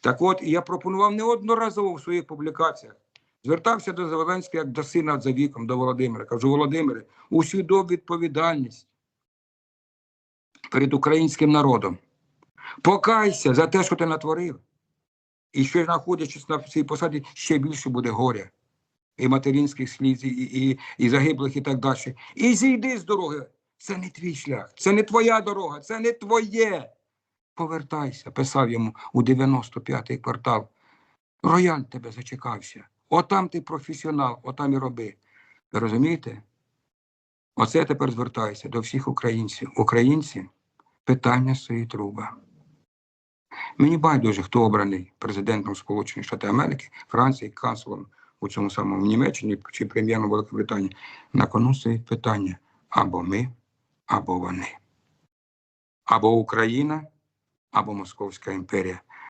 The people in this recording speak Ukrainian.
Так от, я пропонував неодноразово в своїх публікаціях. Звертався до Зеленського як до сина за віком, до Володимира. Кажу, Володимире, усвідом відповідальність перед українським народом. Покайся за те, що ти натворив. І що знаходячись на цій посаді, ще більше буде горя. І материнських сліз, і, і, і загиблих, і так далі. І зійди з дороги. Це не твій шлях, це не твоя дорога, це не твоє. Повертайся, писав йому у 95-й квартал. Рояль тебе зачекався. Отам ти професіонал, отам і роби. Ви розумієте? Оце я тепер звертаюся до всіх українців. Українці, питання стоїть труба. Мені байдуже, хто обраний президентом Сполучених Штатів Америки, Франції, канцлером у цьому самому Німеччині чи прем'єром Великобританії. На кону стоїть питання або ми, або вони. Або Україна, Abomoskovska Imperia